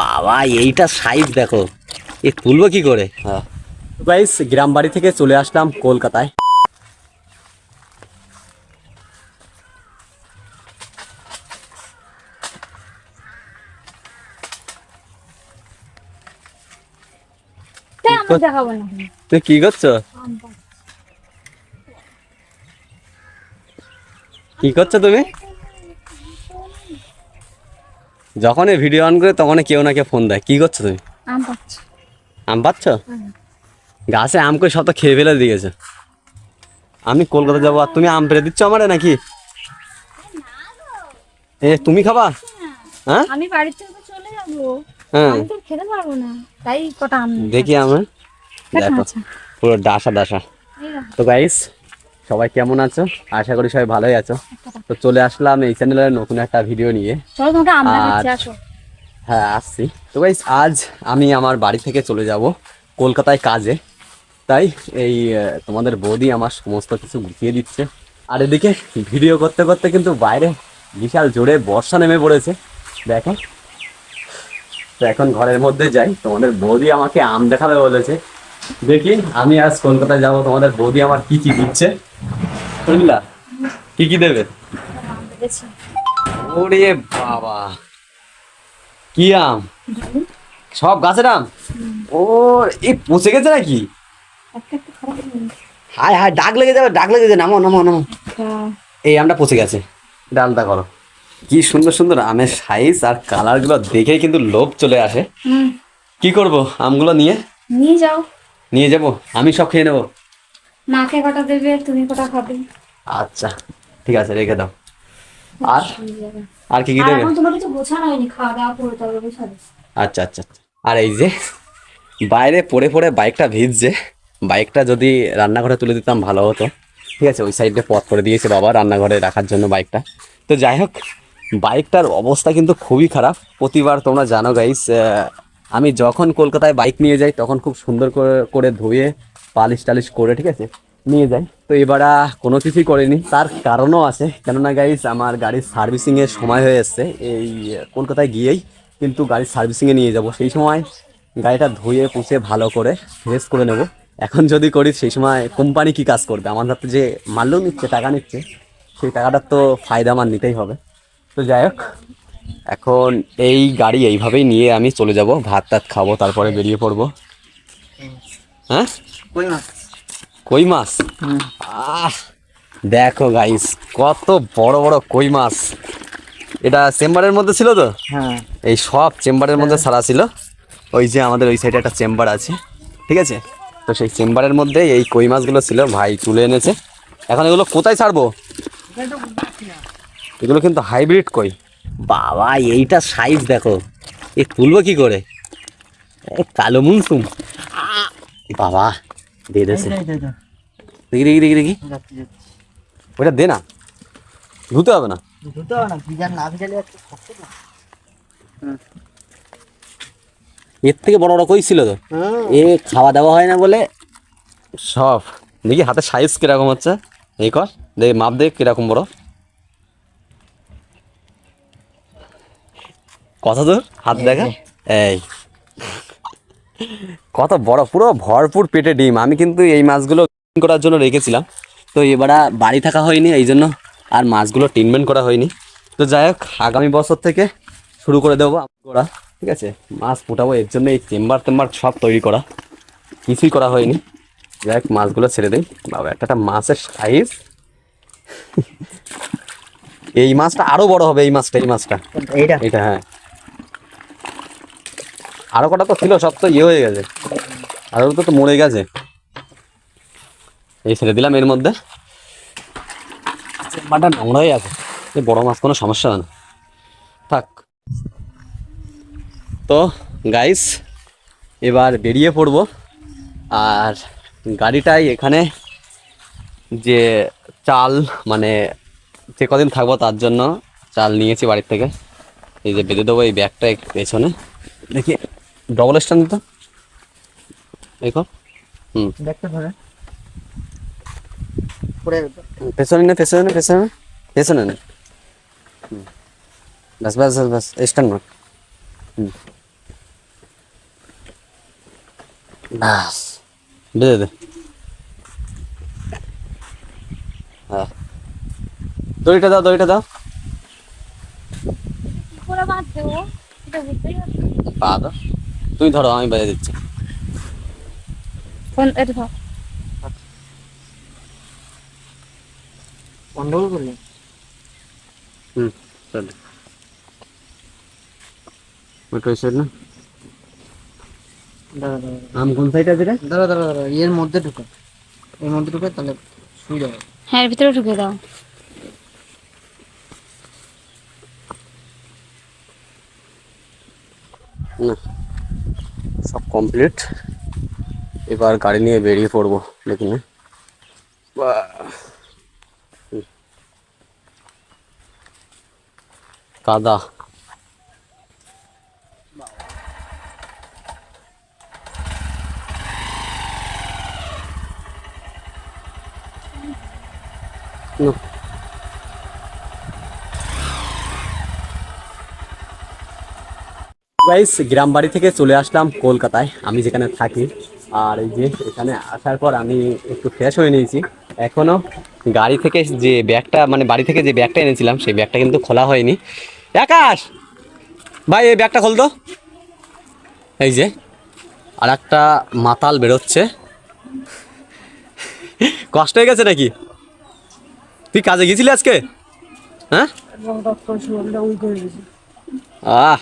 বাবা এইটা সাইজ দেখো। এ তুলবো কি করে? হ্যাঁ। গাইস গ্রাম বাড়ি থেকে চলে আসলাম কলকাতায়। তাই আমার দেখাবো না। তুই কি করছ? কি করছ তুমি? যখনই ভিডিও অন করে তখনই কেউ না কেউ ফোন দেয়। কি করছ তুমি? আম পাচ্ছি। আম পাচ্ছ? গাছে আম করে সব তো খেয়ে ফেলে দিয়েছে আমি কলকাতা যাব আর তুমি আম পেরে দিচ্ছ আমারে নাকি? এ তুমি খাবা? হ্যাঁ? আমি বাড়ির থেকে চলে যাব। হ্যাঁ। আমি তো খেতে পারব না। তাই কটা আম দেখি আমার দেখো পুরো ডাসা ডাসা। তো গাইস সবাই কেমন আছো? আশা করি সবাই ভালোই আছো। তো চলে আসলাম এই চ্যানেলের নতুন একটা ভিডিও নিয়ে। হ্যাঁ আসছি। তো গাইস আজ আমি আমার বাড়ি থেকে চলে যাব কলকাতায় কাজে। তাই এই তোমাদের বৌদি আমার সমস্ত কিছু গুছিয়ে দিচ্ছে। আর এদিকে ভিডিও করতে করতে কিন্তু বাইরে বিশাল জোরে বর্ষা নেমে পড়েছে। দেখো। তো এখন ঘরের মধ্যে যাই। তোমাদের বৌদি আমাকে আম দেখাবে বলেছে। দেখি আমি আজ কলকাতায় যাব। তোমাদের বৌদি আমার কি কি দিচ্ছে। শুনলা? কি কি দেবে? ওরে বাবা। কি আম? সব গাছের আম? ও এই পচে গেছে নাকি। হায় হায় ডাক লেগে যাবে ডাক লেগে যাবে। নামো নামো নামো। এই আমটা পচে গেছে। ডালটা করো। কি সুন্দর সুন্দর আমের সাইজ আর কালারগুলো দেখেই কিন্তু লোভ চলে আসে। কি করব আমগুলো নিয়ে? নিয়ে যাও। নিয়ে যাব? আমি সব খেয়ে নেব। মাকে কটা দেবে তুমি কটা খাবে? আচ্ছা ঠিক আছে রেখে দাও। আর আর কি কি দেবে? আচ্ছা আচ্ছা আচ্ছা। আর এই যে বাইরে পড়ে পড়ে বাইকটা ভিজছে বাইকটা যদি রান্নাঘরে তুলে দিতাম ভালো হতো। ঠিক আছে ওই সাইডে পথ করে দিয়েছে বাবা রান্নাঘরে রাখার জন্য বাইকটা। তো যাই হোক বাইকটার অবস্থা কিন্তু খুবই খারাপ। প্রতিবার তোমরা জানো গাইস আমি যখন কলকাতায় বাইক নিয়ে যাই তখন খুব সুন্দর করে করে ধুয়ে পালিশ টালিশ করে ঠিক আছে নিয়ে যাই তো এবার কোনো কিছুই করিনি। তার কারণও আছে। কেননা গাইস আমার গাড়ির সার্ভিসিংয়ের সময় হয়ে এসছে। এই কলকাতায় গিয়েই কিন্তু গাড়ির সার্ভিসিংয়ে নিয়ে যাব। সেই সময় গাড়িটা ধুয়ে পুষে ভালো করে ফ্রেশ করে নেব। এখন যদি করি সেই সময় কোম্পানি কি কাজ করবে? আমার হাতে যে মাল্য নিচ্ছে টাকা নিচ্ছে সেই টাকাটার তো ফায়দা আমার নিতেই হবে। তো যাই হোক এখন এই গাড়ি এইভাবেই নিয়ে আমি চলে যাব। ভাত টাত খাব তারপরে বেরিয়ে পড়ব। হ্যাঁ? কই মাছ? আহ দেখো গাইস কত বড় বড় কই মাছ। এটা চেম্বারের মধ্যে ছিল তো? হ্যাঁ। এই সব চেম্বারের মধ্যে সারা ছিল। ওই যে আমাদের ওই সাইডে একটা চেম্বার আছে ঠিক আছে? তো সেই চেম্বারের মধ্যে এই কই মাছগুলো ছিল ভাই তুলে এনেছে। এখন এগুলো কোথায় ছাড়বো? এগুলো কিন্তু হাইব্রিড কই। বাবা এইটা সাইজ দেখো। এ তুলবো কি করে? কালো মুনসুম! বাবা। দিয়ে দেছে দেখি দেখি দেখি দেখি। ওটা দে না। ধুতে হবে না। ধুতে হবে না ভিজান না ভিজালে একটু শক্ত না। এর থেকে বড় বড় কই ছিল তো। এ খাওয়া দাওয়া হয় না বলে সব। দেখি হাতের সাইজ কীরকম হচ্ছে। এই কর দেখি মাপ দেখ কীরকম বড়। কথা তোর হাত দেখা। এই। কত বড় পুরো ভরপুর পেটে ডিম। আমি কিন্তু এই মাছগুলো করার জন্য রেখেছিলাম। তো এবার বাড়ি থাকা হয়নি এই জন্য আর মাছগুলো ট্রিটমেন্ট করা হয়নি। তো যাই হোক আগামী বছর থেকে শুরু করে দেবো করা ঠিক আছে? মাছ ফুটাবো এর জন্য এই চেম্বার টেম্বার সব তৈরি করা। কিছুই করা হয়নি। যাই হোক মাছগুলো ছেড়ে দিই। বাবা একটা একটা মাছের সাইজ এই মাছটা আরও বড় হবে এই মাছটা এই মাছটা। এইটা? এটা হ্যাঁ। আরও কটা তো ছিল সব তো ইয়ে হয়ে গেছে। আরও তো তো মরে গেছে। এই ছেড়ে দিলাম এর মধ্যে। চেম্বারটা নোংরা হয়ে আছে। এই বড় মাছ কোনো সমস্যা হয় না। থাক। তো গাইস এবার বেরিয়ে পড়ব। আর গাড়িটাই এখানে যে চাল মানে যে কদিন থাকব তার জন্য চাল নিয়েছি বাড়ির থেকে। এই যে বেঁধে দেবো এই ব্যাগটা পেছনে। দেখি। ডবল স্ট্যান্ড তো দেখো। হুম। দেখতে ধরে পরে পেছনে নে পেছনে নে পেছনে পেছনে নে। হুম। ব্যাস ব্যাস ব্যাস ব্যাস স্ট্যান্ড মার। হুম। ব্যাস। দে দে হ্যাঁ। দড়িটা দাও দড়িটা দাও। পুরো এটা বুঝতেই পারছি পা দাও তুই ধরো আমি বাজে দিচ্ছি। ফোন এটা ধর। গন্ডগোল করলি হুম চল ওইটা সাইড না? আম কোন সাইড আছে রে? দাঁড়া দাঁড়া দাঁড়া এর মধ্যে ঢুকে। এর মধ্যে ঢুকে তাহলে সুবিধা হবে হ্যাঁ এর ভিতরে ঢুকে দাও। না। সব কমপ্লিট এবার গাড়ি নিয়ে বেরিয়ে পড়ব দেখি না বাহ। হুম। কাদা না গাইস গ্রাম বাড়ি থেকে চলে আসলাম কলকাতায়। আমি যেখানে থাকি। আর এই যে এখানে আসার পর আমি একটু ফ্রেশ হয়ে নিয়েছি। এখনও গাড়ি থেকে যে ব্যাগটা মানে বাড়ি থেকে যে ব্যাগটা এনেছিলাম, সেই ব্যাগটা কিন্তু খোলা হয়নি। আকাশ! ভাই, এই ব্যাগটা খোল তো। এই যে আর একটা মাতাল বেরোচ্ছে। কষ্ট হয়ে গেছে নাকি? তুই কাজে গেছিলি আজকে? হ্যাঁ? আহ!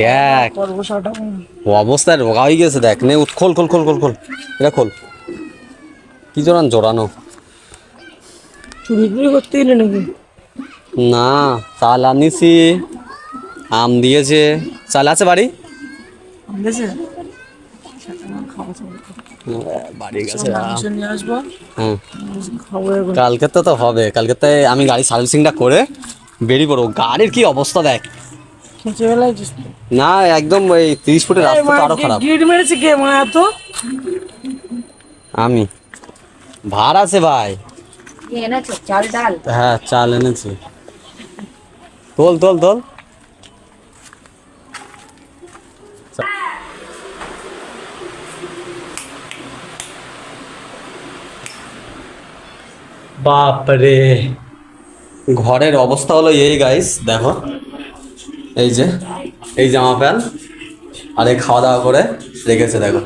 দেখ। অবস্থায় রোগা হয়ে গেছে দেখ। নে খোল খোল খোল খোল খোল। এটা খোল। কি জোরান জোরানো চুরি করতে গেলে নাকি? না চাল আনিছি আম দিয়েছে। চাল আছে বাড়ি? বাড়ি গেছে। এখন। কালকে তো তো হবে। কালকে তো আমি গাড়ি সার্ভিসিংটা করে বেরিয়ে পড়ব। গাড়ির কি অবস্থা দেখ। না একদম ওই তিরিশ ফুটের রাস্তা আরও খারাপ। গিট মেরেছে কে মনে এত? আমি। ভার আছে ভাই। এনেছো? চাল ডাল? হ্যাঁ চাল এনেছি। তোল তোল তোল। বাপরে। ঘরের অবস্থা হলো এই গাইস দেখো। এই যে এই জামা প্যান্ট আর এই খাওয়া দাওয়া করে রেখেছে দেখো।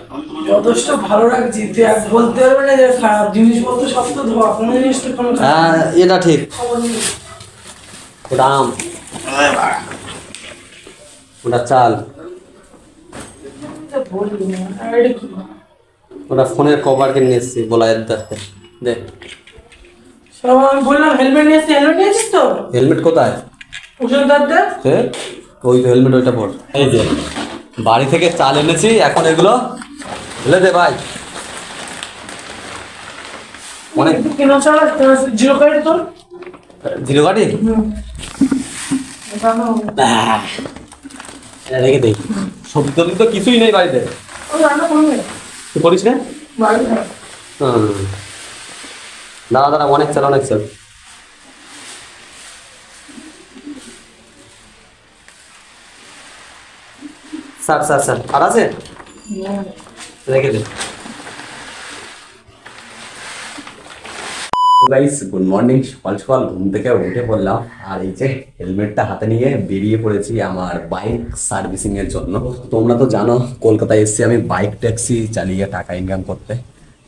যথেষ্ট ভালো লাগছে তুই এক বলতে পারবে না যে খারাপ জিনিসপত্র সব তো ধোয়া কোনো জিনিস তো কোনো হ্যাঁ এটা ঠিক। ওটা আম। ওটা চাল। ওটা ফোনের কভার কিনে নিয়ে এসেছি বলায়ের দেখতে দেখ সব আমি বললাম হেলমেট নিয়ে এসছি হেলমেট নিয়ে এসছিস তো? হেলমেট কোথায়? ওই তো হেলমেট ওইটা পর। এই যে বাড়ি থেকে চাল এনেছি এখন এগুলো ফেলে দে ভাই। অনেক জিরো কার্ড তোর? জিরো গাড়ি রেখে দেই সবজি টবজি তো কিছুই নেই বাড়িতে। তুই করিস না? দাদা অনেক চাল অনেক চাল। স্যার স্যার স্যার, আর আছে? রেখে দে গাইস গুড মর্নিং সকাল সকাল ঘুম থেকে উঠে পড়লাম, আর এই যে হেলমেটটা হাতে নিয়ে বেরিয়ে পড়েছি আমার বাইক সার্ভিসিং এর জন্য। তোমরা তো জানো, কলকাতায় এসেছি আমি বাইক ট্যাক্সি চালিয়ে টাকা ইনকাম করতে।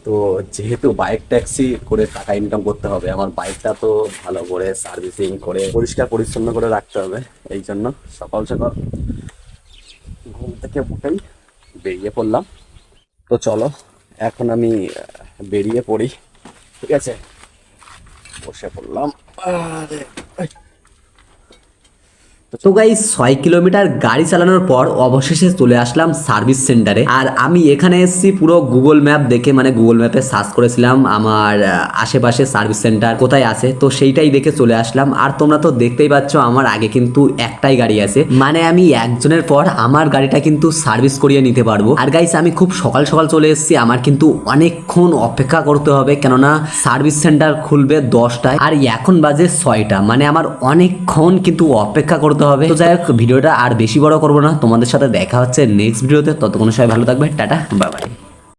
তো যেহেতু বাইক ট্যাক্সি করে টাকা ইনকাম করতে হবে, আমার বাইকটা তো ভালো করে সার্ভিসিং করে পরিষ্কার পরিচ্ছন্ন করে রাখতে হবে, এই জন্য সকাল সকাল ঘুম থেকে উঠেই বেরিয়ে পড়লাম। তো চলো, এখন আমি বেরিয়ে পড়ি। ঠিক আছে? বসে পড়লাম। আরে। তো গাইস ছয় কিলোমিটার গাড়ি চালানোর পর অবশেষে চলে আসলাম সার্ভিস সেন্টারে আর আমি এখানে এসেছি পুরো গুগল ম্যাপ দেখে মানে গুগল ম্যাপে সার্চ করেছিলাম আমার আশেপাশে সার্ভিস সেন্টার কোথায় আছে, তো সেইটাই দেখে চলে আসলাম। আর তোমরা তো দেখতেই পাচ্ছ, আমার আগে কিন্তু একটাই গাড়ি আছে। মানে আমি একজনের পর আমার গাড়িটা কিন্তু সার্ভিস করিয়ে নিতে পারব। আর গাইস আমি খুব সকাল সকাল চলে এসেছি, আমার কিন্তু অনেকক্ষণ অপেক্ষা করতে হবে, কেননা সার্ভিস সেন্টার খুলবে দশটায়। আর এখন বাজে ছয়টা মানে আমার অনেকক্ষণ কিন্তু অপেক্ষা করতে করতে হবে। তো যাই হোক, ভিডিওটা আর বেশি বড় করব না। তোমাদের সাথে দেখা হচ্ছে নেক্সট ভিডিওতে ততক্ষণ সবাই ভালো থাকবে। Tata bye